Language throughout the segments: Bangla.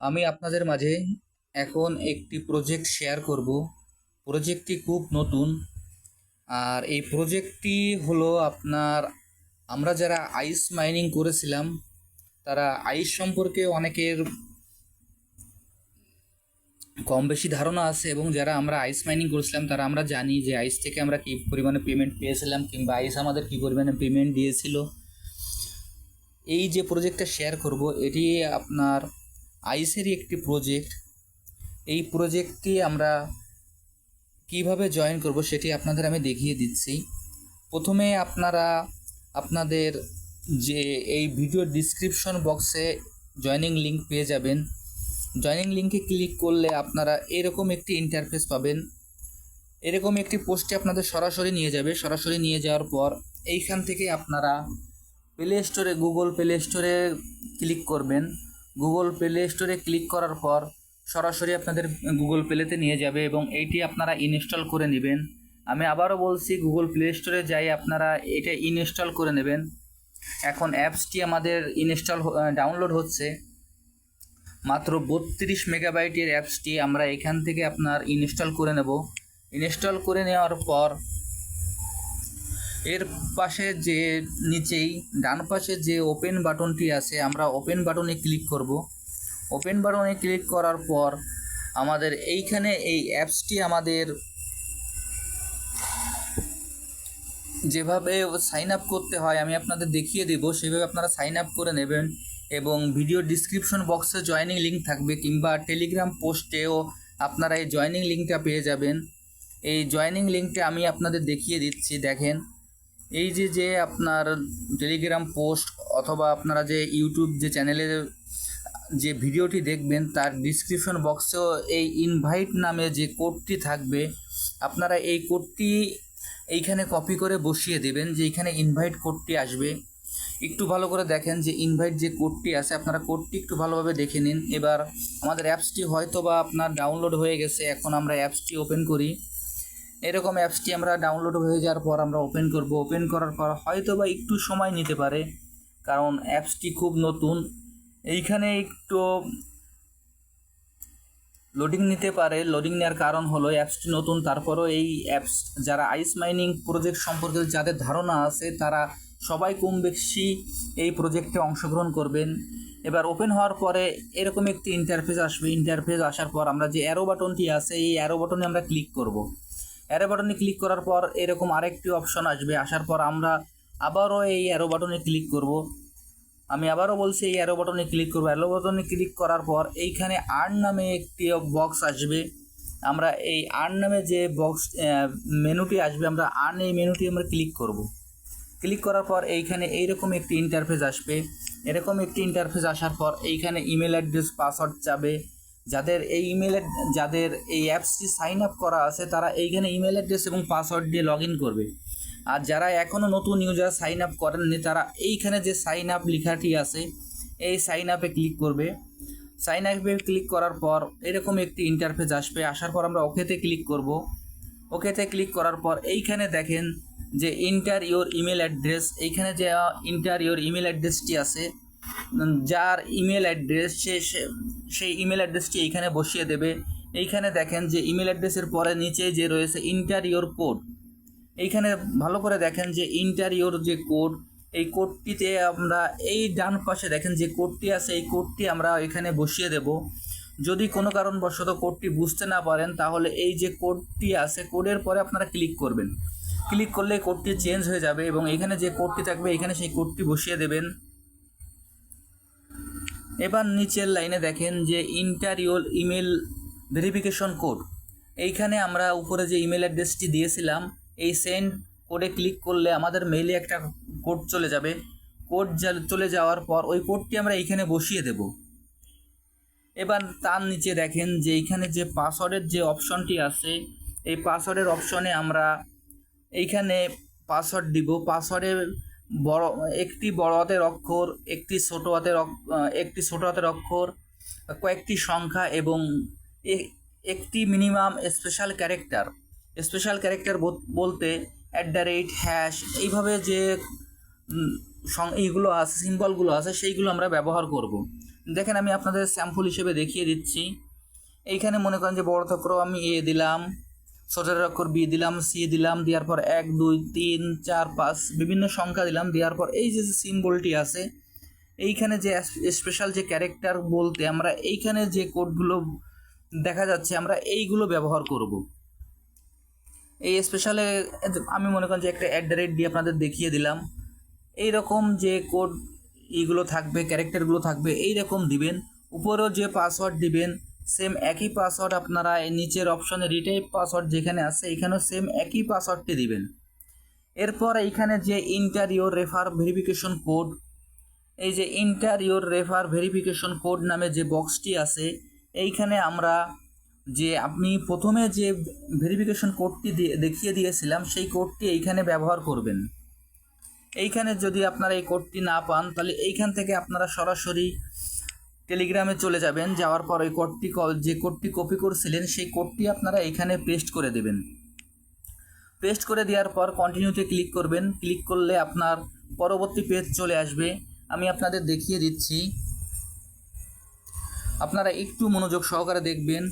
আমি আপনাদের মাঝে এখন একটি প্রজেক্ট শেয়ার করব। প্রজেক্টটি খুব নতুন। আর এই প্রজেক্টটি হলো আপনার, আমরা যারা আইস মাইনিং করেছিলাম, তারা আইস সম্পর্কে অনেকের কম বেশি ধারণা আছে এবং যারা আমরা আইস মাইনিং করেছিলাম, তারা আমরা জানি যে আইস থেকে আমরা কী পরিমাণে পেমেন্ট পেয়েছিলাম কিংবা আইস আমাদের কী পরিমাণে পেমেন্ট দিয়েছিল। এই যে প্রজেক্টটা শেয়ার করব, এটি আপনার আইসেরই একটি প্রজেক্ট এই প্রজেক্টটি আমরা কীভাবে জয়েন করব সেটি আপনাদের আমি দেখিয়ে দিচ্ছি। প্রথমে আপনারা আপনাদের যে এই ভিডিও ডিসক্রিপশন বক্সে জয়নিং লিংক পেয়ে যাবেন। জয়নিং লিংকে ক্লিক করলে আপনারা এরকম একটি ইন্টারফেস পাবেন। এরকম একটি পোস্টে আপনাদের সরাসরি নিয়ে যাবে। সরাসরি নিয়ে যাওয়ার পর এইখান থেকে আপনারা প্লে স্টোরে গুগল প্লে স্টোরে ক্লিক করবেন। গুগল প্লে স্টোরে ক্লিক করার পর সরাসরি আপনাদের গুগল প্লেতে নিয়ে যাবে এবং এইটি আপনারা ইনস্টল করে নেবেন। আমি আবারও বলছি গুগল প্লে স্টোরে যাই আপনারা এটা ইনস্টল করে নেবেন। এখন অ্যাপসটি আমাদের ইনস্টল ডাউনলোড হচ্ছে। মাত্র বত্রিশ মেগাবাইটের অ্যাপসটি আমরা এখান থেকে আপনার ইনস্টল করে নেব। ইনস্টল করে নেওয়ার পর এর পাশে যে নিচেই, ডান পাশে যে ওপেন বাটনটি আছে, আমরা ওপেন বাটনে ক্লিক করব। ওপেন বাটনে ক্লিক করার পর, আমাদের এইখানে এই অ্যাপসটি আমাদের যেভাবে সাইন আপ করতে হয়, আমি আপনাদের দেখিয়ে দেবো। সেভাবে আপনারা সাইন আপ করে নেবেন এবং ভিডিও ডিসক্রিপশন বক্সে জয়নিং লিঙ্ক থাকবে কিংবা টেলিগ্রাম পোস্টেও আপনারা এই জয়নিং লিঙ্কটা পেয়ে যাবেন। এই জয়নিং লিঙ্কটা আমি আপনাদের দেখিয়ে দিচ্ছি, দেখেন। এই যে যে আপনার টেলিগ্রাম পোস্ট অথবা আপনারা যে ইউটিউব যে চ্যানেলে যে ভিডিওটি দেখবেন, তার ডিসক্রিপশন বক্সেও এই ইনভাইট নামে যে কোডটি থাকবে, আপনারা এই কোডটি এইখানে কপি করে বসিয়ে দেবেন যে এইখানে ইনভাইট কোডটি আসবে। একটু ভালো করে দেখেন যে ইনভাইট যে কোডটি আছে, আপনারা কোডটি একটু ভালোভাবে দেখে নিন। এবার আমাদের অ্যাপসটি হয়তো বা আপনার ডাউনলোড হয়ে গেছে, এখন আমরা অ্যাপসটি ওপেন করি। এরকম অ্যাপসটি আমরা ডাউনলোড হয়ে যাওয়ার পর আমরা ওপেন করব। ওপেন করার পর হয়তো বা একটু সময় নিতে পারে, কারণ অ্যাপসটি খুব নতুন। এইখানে একটু লোডিং নিতে পারে। লোডিং নেওয়ার কারণ হলো অ্যাপসটি নতুন, তারপরও এই অ্যাপস যারা আইস মাইনিং প্রজেক্ট সম্পর্কে যাদের ধারণা আছে, তারা সবাই কম বেশি এই প্রজেক্টে অংশগ্রহণ করবেন। এবার ওপেন হওয়ার পরে এরকম একটি ইন্টারফেস আসবে। ইন্টারফেস আসার পর আমরা যে অ্যারো বাটনটি আছে, এই অ্যারো বাটনে আমরা ক্লিক করব। অ্যারো বাটনে ক্লিক করার পর এরকম আরেকটি অপশন আসবে। আসার পর আমরা আবারও এই অ্যারো বাটনে ক্লিক করব। আমি আবারও বলছি এই অ্যারো বাটনে ক্লিক করব। অ্যারো বাটনে ক্লিক করার পর এইখানে আর্ন নামে একটি বক্স আসবে। আমরা এই আর্ন নামে যে বক্স মেনুটি আসবে, আমরা আর্ন এই মেনুটি আমরা ক্লিক করব। ক্লিক করার পর এইখানে এইরকম একটি ইন্টারফেস আসবে। এরকম একটি ইন্টারফেস আসার পর এইখানে ইমেল অ্যাড্রেস পাসওয়ার্ড যাবে। যাদের এই ইমেল যাদের এই অ্যাপসটি সাইন আপ করা আছে, তারা এইখানে ইমেল অ্যাড্রেস এবং পাসওয়ার্ড দিয়ে লগ ইন করবে। আর যারা এখনও নতুন ইউজার সাইন আপ করেননি, তারা এইখানে যে সাইন আপ লেখাটি আছে, এই সাইন আপে ক্লিক করবে। সাইন আপে ক্লিক করার পর এরকম একটি ইন্টারফেস আসবে, আসার পর আমরা ওকেতে ক্লিক করব। ওকেতে ক্লিক করার পর এইখানে দেখেন যে ইন্টার ইউর ইমেল অ্যাড্রেস এইখানে যে ইন্টার ইওর ইমেল অ্যাড্রেসটি আছে যার ইমেল অ্যাড্রেস, সে সেই ইমেল অ্যাড্রেসটি এইখানে বসিয়ে দেবে। এইখানে দেখেন যে ইমেল অ্যাড্রেসের পরে নিচে যে রয়েছে ইন্টার ইওর কোড। এইখানে ভালো করে দেখেন যে ইন্টারিওর যে কোড, এই কোডটিতে আমরা এই ডান পাশে দেখেন যে কোডটি আছে, এই কোডটি আমরা এখানে বসিয়ে দেব। যদি কোনো কারণবশত কোডটি বুঝতে না পারেন, তাহলে এই যে কোডটি আছে, কোডের পরে আপনারা ক্লিক করবেন। ক্লিক করলে কোডটি চেঞ্জ হয়ে যাবে এবং এখানে যে কোডটি থাকবে এখানে সেই কোডটি বসিয়ে দেবেন। এবার নিচের লাইনে দেখেন যে ইন্টারিওর ইমেল ভেরিফিকেশন কোড এইখানে আমরা উপরে যে ইমেল অ্যাড্রেসটি দিয়েছিলাম, এই সেন্ড কোডে ক্লিক করলে আমাদের মেইলে একটা কোড চলে যাবে। কোড চলে যাওয়ার পর ওই কোডটি আমরা এইখানে বসিয়ে দেব। এবার তার নিচে দেখেন যে এইখানে যে পাসওয়ার্ডের যে অপশনটি আছে, এই পাসওয়ার্ডের অপশনে আমরা এইখানে পাসওয়ার্ড দিব। পাসওয়ার্ডে বড়, একটি বড় হাতের অক্ষর, একটি ছোটো হাতের একটি ছোটো হাতের অক্ষর, কয়েকটি সংখ্যা এবং একটি minimum special character special character বলতে অ্যাট দ্য রেট হ্যাশ এইভাবে যে এইগুলো আছে সিম্বলগুলো আছে, সেইগুলো আমরা ব্যবহার করব। দেখেন আমি আপনাদের স্যাম্পল হিসেবে দেখিয়ে দিচ্ছি। এইখানে মনে করেন যে বড় অক্ষর আমি এ দিলাম। ছোটের অক্ষর বি দিলাম, সি দিলাম, দেওয়ার পর এক, দুই, তিন, চার, পাঁচ, বিভিন্ন সংখ্যা দিলাম, দেওয়ার পর এই যে সিম্বলটি আছে, এইখানে যে স্পেশাল যে ক্যারেক্টার বলতে আমরা এইখানে যে কোডগুলো দেখা যাচ্ছে, আমরা এইগুলো ব্যবহার করব। এই স্পেশালে আমি মনে করেন যে একটা অ্যাট দ্য রেট দিয়ে আপনাদের দেখিয়ে দিলাম। এই রকম যে কোড এইগুলো থাকবে ক্যারেক্টারগুলো থাকবে এই রকম দিবেন। উপরেও যে পাসওয়ার্ড দিবেন সেম একই পাসওয়ার্ড আপনারা নিচের অপশনে রিটাইপ পাসওয়ার্ড যেখানে আছে, এখানেও সেম একই পাসওয়ার্ডটি দিবেন। এরপর এইখানে যে ইন্টারিওর রেফার ভেরিফিকেশন কোড এই যে ইন্টারিওর রেফার ভেরিফিকেশন কোড নামে যে বক্সটি আছে, এইখানে আমরা যে আপনি প্রথমে যে ভেরিফিকেশন কোডটি দেখিয়ে দিয়েছিলাম, সেই কোডটি এইখানে ব্যবহার করবেন। এইখানে যদি আপনারা এই কোডটি না পান, তাহলে এইখান থেকে আপনারা সরাসরি টেলিগ্রামে চলে যাবেন, যাওয়ার পর ওই কোডটি কল, যে কোডটি কপি করছিলেন, সেই কোডটি আপনারা এখানে পেস্ট করে দেবেন। পেস্ট করে দেওয়ার পর কন্টিনিউতে ক্লিক করবেন। ক্লিক করলে আপনার পরবর্তী পেজ চলে আসবে। আমি আপনাদের দেখিয়ে দিচ্ছি। আপনারা একটু মনোযোগ সহকারে দেখবেন।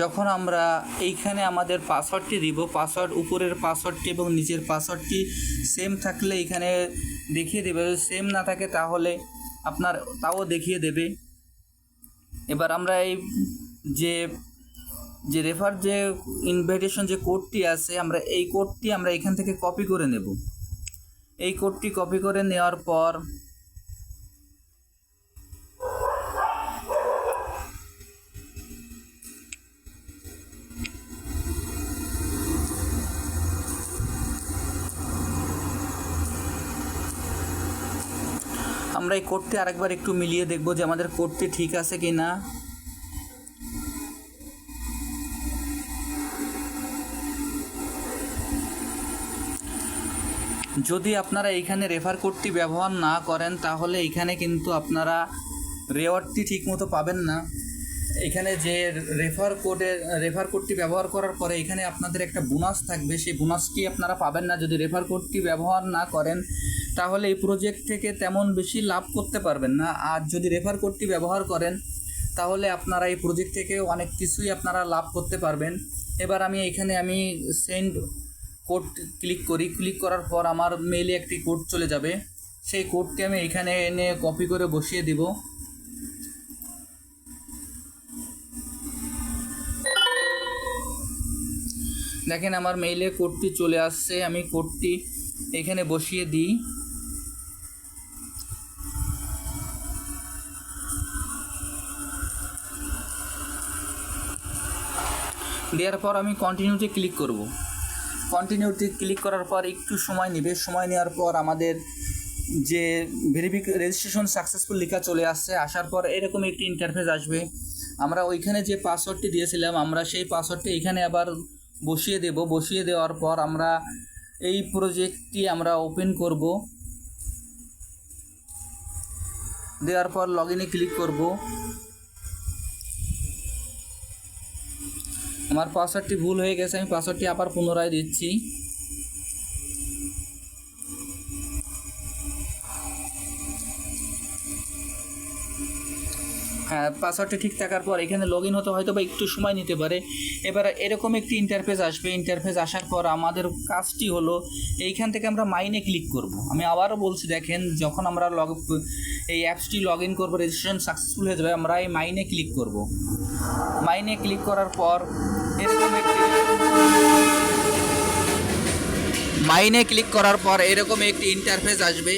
যখন আমরা এইখানে আমাদের পাসওয়ার্ডটি দিব পাসওয়ার্ড উপরের পাসওয়ার্ডটি এবং নিচের পাসওয়ার্ডটি সেম থাকলে এখানে দেখিয়ে দেবে। যদি সেম না থাকে তাহলে আপনার তাও দেখিয়ে দেবে। এবার আমরা এই যে যে রেফার যে ইনভাইটেশন যে কোডটি আছে, আমরা এই কোডটি আমরা এখান থেকে কপি করে নেব। এই কোডটি কপি করে নেওয়ার পর আমরা এই কোডটি আরেকবার একটু মিলিয়ে দেখব যে আমাদের কোডটি ঠিক আছে কি না। যদি আপনারা এইখানে রেফার কোডটি ব্যবহার না করেন, তাহলে এইখানে কিন্তু আপনারা রেওয়ার্ডটি ঠিকমতো পাবেন না। এখানে যে রেফার কোডের রেফার কোডটি ব্যবহার করার পরে এখানে আপনাদের একটা বোনাস থাকবে। সেই বোনাসটি আপনারা পাবেন না। যদি রেফার কোডটি ব্যবহার না করেন, তাহলে এই প্রজেক্ট থেকে তেমন বেশি লাভ করতে পারবেন না। আর যদি রেফার কোডটি ব্যবহার করেন, তাহলে আপনারা এই প্রজেক্ট থেকে অনেক কিছুই আপনারা লাভ করতে পারবেন। এবার আমি এখানে আমি সেন্ড কোড ক্লিক করি। ক্লিক করার পর আমার মেইলে একটি কোড চলে যাবে। সেই কোডটি আমি এখানে এনে কপি করে বসিয়ে দিব। দেখেন আমার মেইলে কোডটি চলে আসছে, আমি কোডটি এখানে বসিয়ে দিই। দেওয়ার পর আমি কন্টিনিউতে ক্লিক করব। কন্টিনিউতে ক্লিক করার পর একটু সময় নেবে। সময় নেওয়ার পর আমাদের যে ভেরিফিক রেজিস্ট্রেশন সাকসেসফুল লেখা চলে আসছে, আসার পর এরকম একটি ইন্টারফেস আসবে। আমরা ওইখানে যে পাসওয়ার্ডটি দিয়েছিলাম, আমরা সেই পাসওয়ার্ডটি এখানে আবার বসিয়ে দেব। বসিয়ে দেওয়ার পর আমরা এই প্রজেক্টটি আমরা ওপেন করব। দেওয়ার পর লগ ইনে ক্লিক করব। আমার পাসওয়ার্ডটি ভুল হয়ে গেছে, আমি পাসওয়ার্ডটি আবার পুনরায় দিচ্ছি। পাসওয়ার্ডটি ঠিক থাকার পর এখানে লগ ইন হতে হয়তো বা একটু সময় নিতে পারে। এবার এরকম একটি ইন্টারফেস আসবে। ইন্টারফেস আসার পর আমাদের কাজটি হলো, এইখান থেকে আমরা মাইনে ক্লিক করব। আমি আবারও বলছি, দেখেন, যখন আমরা লগ এই অ্যাপসটি লগ ইন করব রেজিস্ট্রেশন সাকসেসফুল হয়ে যাবে, আমরা এই মাইনে ক্লিক করব। মাইনে ক্লিক করার পর এরকম একটি মাইনে ক্লিক করার পর এরকম একটি ইন্টারফেস আসবে।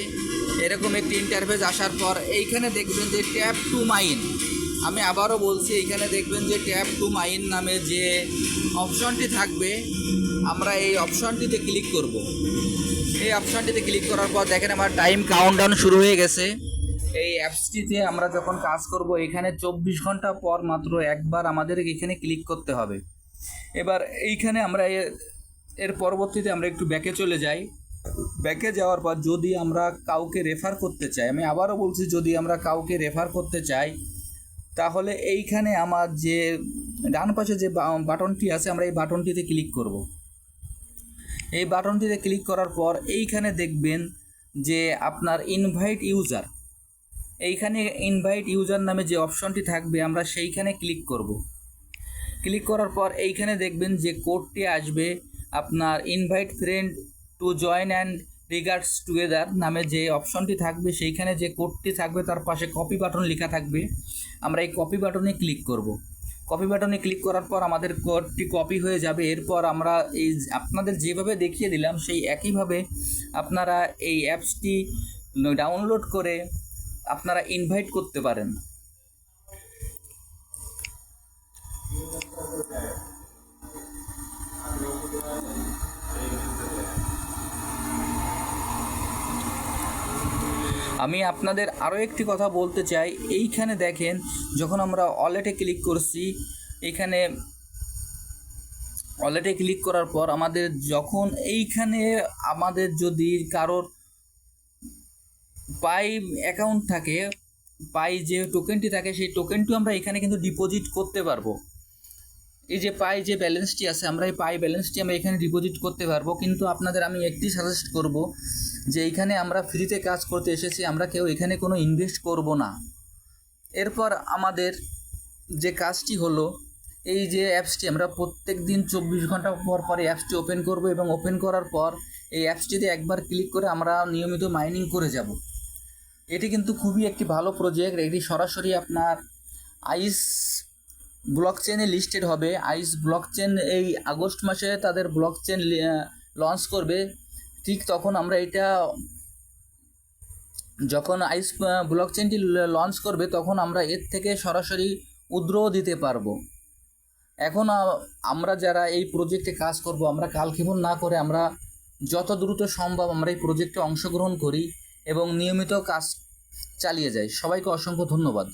এরকম একটি ইন্টারফেস আসার পর এইখানে দেখবেন যে ট্যাপ টু মাইন। আমি আবারও বলছি, এইখানে দেখবেন যে ট্যাপ টু মাইন নামে যে অপশনটি থাকবে, আমরা এই অপশনটিতে ক্লিক করব। এই অপশনটিতে ক্লিক করার পর দেখেন আমার টাইম কাউন্টডাউন শুরু হয়ে গেছে। এই অ্যাপসটিতে আমরা যখন কাজ করব, এখানে চব্বিশ ঘণ্টা পর মাত্র একবার আমাদের এখানে ক্লিক করতে হবে। এবার এইখানে আমরা এর পরবর্তীতে আমরা একটু ব্যাকে চলে যাই। ব্যাকে যাওয়ার পর যদি আমরা কাউকে রেফার করতে চাই, আমি আবারও বলছি যদি আমরা কাউকে রেফার করতে চাই, তাহলে এইখানে আমার যে ডান পাশে যে বাটনটি আছে, আমরা এই বাটনটিতে ক্লিক করব। এই বাটনটিতে ক্লিক করার পর এইখানে দেখবেন যে আপনার ইনভাইট ইউজার এইখানে ইনভাইট ইউজার নামে যে অপশনটি থাকবে, আমরা সেইখানে ক্লিক করব। ক্লিক করার পর এইখানে দেখবেন যে কোডটি আসবে, আপনার invite friend to join and regards together নামে যে অপশনটি থাকবে, সেইখানে যে কোডটি থাকবে, তার পাশে কপি বাটন লেখা থাকবে। আমরা এই কপি বাটনে ক্লিক করব। কপি বাটনে ক্লিক করার পর আমাদের কোডটি কপি হয়ে যাবে। এরপর আমরা এই আপনাদের যেভাবে দেখিয়ে দিলাম, সেই একইভাবে আপনারা এই অ্যাপসটি ডাউনলোড করে আপনারা ইনভাইট করতে পারেন। আমি আপনাদের আরও একটি কথা বলতে চাই। এইখানে দেখেন, যখন আমরা ওয়ালেটে ক্লিক করছি এইখানে ওয়ালেটে ক্লিক করার পর আমাদের যখন এইখানে আমাদের যদি কারোর পাই অ্যাকাউন্ট থাকে, পাই যে টোকেনটি থাকে, সেই টোকেনটিও আমরা এখানে কিন্তু ডিপোজিট করতে পারব। এই যে পাই যে ব্যালেন্সটি আছে, আমরা এই পাই ব্যালেন্সটি আমরা এখানে ডিপোজিট করতে পারব। কিন্তু আপনাদের আমি একটি সাজেস্ট করব যে এইখানে আমরা ফ্রিতে কাজ করতে এসেছি, আমরা কেউ এখানে কোনো ইনভেস্ট করব না। এরপর আমাদের যে কাজটি হলো, এই যে অ্যাপসটি আমরা প্রত্যেক দিন চব্বিশ ঘণ্টা পর পর অ্যাপসটি ওপেন করব এবং ওপেন করার পর এই অ্যাপসটিতে একবার ক্লিক করে আমরা নিয়মিত মাইনিং করে যাব। এটি কিন্তু খুবই একটি ভালো প্রজেক্ট এটি সরাসরি আপনার আইস ব্লক চেনে লিস্টেড হবে। আইস ব্লক চেন এই আগস্ট মাসে তাদের ব্লক চেন লঞ্চ করবে। ঠিক তখন আমরা এটা, যখন আইস ব্লক চেনটি লঞ্চ করবে, তখন আমরা এর থেকে সরাসরি উদ্রও দিতে পারব। এখন আমরা যারা এই প্রজেক্টে কাজ করব, আমরা কালক্ষেপণ না করে আমরা যত দ্রুত সম্ভব আমরা এই প্রজেক্টে অংশগ্রহণ করি এবং নিয়মিত কাজ চালিয়ে যাই। সবাইকে অসংখ্য ধন্যবাদ।